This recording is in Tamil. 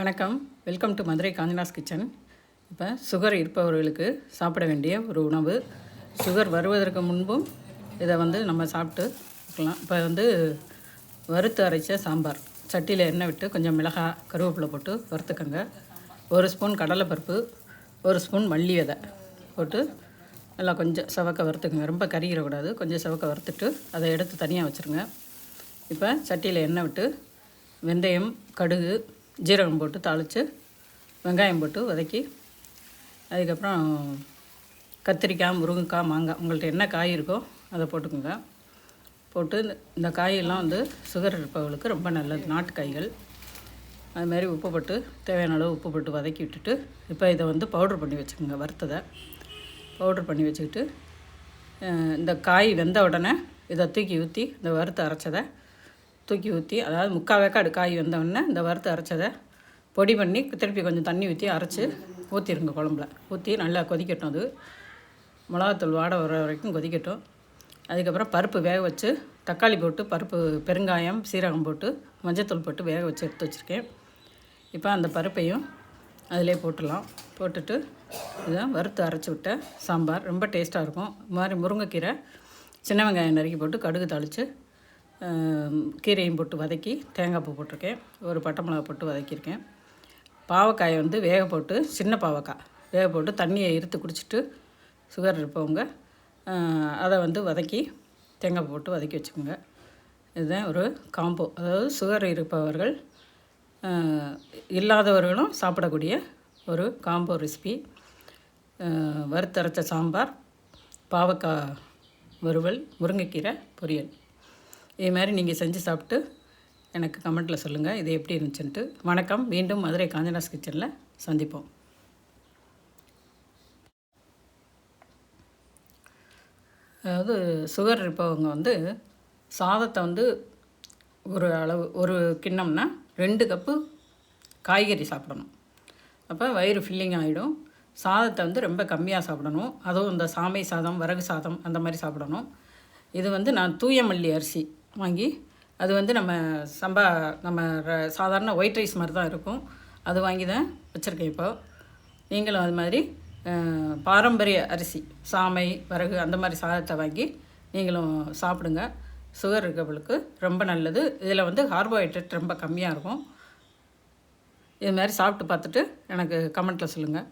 வணக்கம். வெல்கம் டு மதுரை காந்தினாஸ் கிச்சன். இப்போ சுகர் இருப்பவர்களுக்கு சாப்பிட வேண்டிய ஒரு உணவு. சுகர் வருவதற்கு முன்பும் இதை வந்து நம்ம சாப்பிட்டு இருக்கலாம். இப்போ வந்து வறுத்து அரைச்ச சாம்பார். சட்டியில் எண்ணெய் விட்டு கொஞ்சம் மிளகாய் கருவேப்பிலை போட்டு வறுத்துக்கோங்க. ஒரு ஸ்பூன் கடலைப்பருப்பு ஒரு ஸ்பூன் மல்லி விதை போட்டு நல்லா கொஞ்சம் செவக்க வறுத்துக்குங்க. ரொம்ப கறிகிறக்கூடாது கொஞ்சம் செவக்க வறுத்துட்டு அதை எடுத்து தனியாக வச்சுருங்க. இப்போ சட்டியில் எண்ணெய் விட்டு வெந்தயம் கடுகு ஜீரகம் போட்டு தாளித்து வெங்காயம் போட்டு வதக்கி அதுக்கப்புறம் கத்திரிக்காய் முருங்கைக்காய் மாங்காய் உங்கள்கிட்ட என்ன காய் இருக்கோ அதை போட்டுக்கோங்க. போட்டு இந்த- இந்த காயெல்லாம் வந்து சுகர் இருப்பவர்களுக்கு ரொம்ப நல்லது நாட்டு காய்கள். அதுமாரி உப்பு போட்டு தேவையான அளவு உப்பு போட்டு வதக்கி விட்டுட்டு இப்போ இதை வந்து பவுடர் பண்ணி வச்சுக்கோங்க வறுத்ததை. பவுடர் பண்ணி வச்சுக்கிட்டு இந்த காய் வெந்த உடனே இதை தூக்கி ஊற்றி இந்த வறுத்து அரைச்சதை தூக்கி ஊற்றி அதாவது முக்கால் வேக்காடு காய் வந்தோடனே இந்த வறுத்து அரைச்சதை பொடி பண்ணி திருப்பி கொஞ்சம் தண்ணி ஊற்றி அரைச்சி ஊற்றிடுங்க குழம்புல. ஊற்றி நல்லா கொதிக்கட்டும் அது. மிளகாத்தூள் வாட வர வரைக்கும் கொதிக்கட்டும். அதுக்கப்புறம் பருப்பு வேக வச்சு தக்காளி போட்டு பருப்பு பெருங்காயம் சீரகம் போட்டு மஞ்சத்தூள் போட்டு வேக வச்சு எடுத்து வச்சுருக்கேன். இப்போ அந்த பருப்பையும் அதிலே போட்டுடலாம். போட்டுட்டு இதை வறுத்து அரைச்சி விட்ட சாம்பார். ரொம்ப டேஸ்ட்டாக இருக்கும். இது மாதிரி முருங்கைக்கீரை சின்ன வெங்காயம் நறுக்கி போட்டு கடுகு தாளித்து கீரையும் போட்டு வதக்கி தேங்காய் பூ போட்டிருக்கேன். ஒரு பட்டை மிளகா போட்டு வதக்கியிருக்கேன். பாவக்காயை வந்து வேக போட்டு சின்ன பாவக்காய் வேக போட்டு தண்ணியை இருத்து குடிச்சிட்டு சுகர் இருப்பவங்க அதை வந்து வதக்கி தேங்காய் பூ போட்டு வதக்கி வச்சுக்கோங்க. இதுதான் ஒரு காம்போ அதாவது சுகர் இருப்பவர்கள் இல்லாதவர்களும் சாப்பிடக்கூடிய ஒரு காம்போ ரெசிபி வறுத்தரைச்ச சாம்பார் பாவக்காய் வறுவல் முருங்கைக்கீரை பொரியல். இதே மாதிரி நீங்கள் செஞ்சு சாப்பிட்டு எனக்கு கமெண்ட்டில் சொல்லுங்கள் இது எப்படி இருந்துச்சுன்ட்டு. வணக்கம். மீண்டும் மதுரை காஞ்சனாஸ் கிச்சனில் சந்திப்போம். அதாவது சுகர் இருப்பவங்க வந்து சாதத்தை வந்து ஒரு அளவு ஒரு கிண்ணம்னா ரெண்டு கப்பு காய்கறி சாப்பிடணும். அப்போ வயிறு ஃபில்லிங் ஆகிடும் சாதத்தை வந்து ரொம்ப கம்மியாக சாப்பிடணும். அதுவும் இந்த சாமை சாதம் வரகு சாதம் அந்த மாதிரி சாப்பிடணும். இது வந்து நான் தூய மல்லி அரிசி. வாங்கி அது வந்து நம்ம சம்பா நம்ம ர- சாதாரண ஒயிட் ரைஸ் மாதிரி தான் இருக்கும். அது வாங்கி தான் வச்சுருக்கேன் இப்போ. நீங்களும் அது மாதிரி பாரம்பரிய அரிசி சாமை வரகு அந்த மாதிரி சாதத்தை வாங்கி நீங்களும் சாப்பிடுங்க. சுகர் இருக்கவளுக்கு ரொம்ப நல்லது. இதில் வந்து கார்போஹைட்ரேட் ரொம்ப கம்மியாக இருக்கும். இது மாதிரி சாப்பிட்டு பார்த்துட்டு எனக்கு கமெண்ட்டில் சொல்லுங்கள்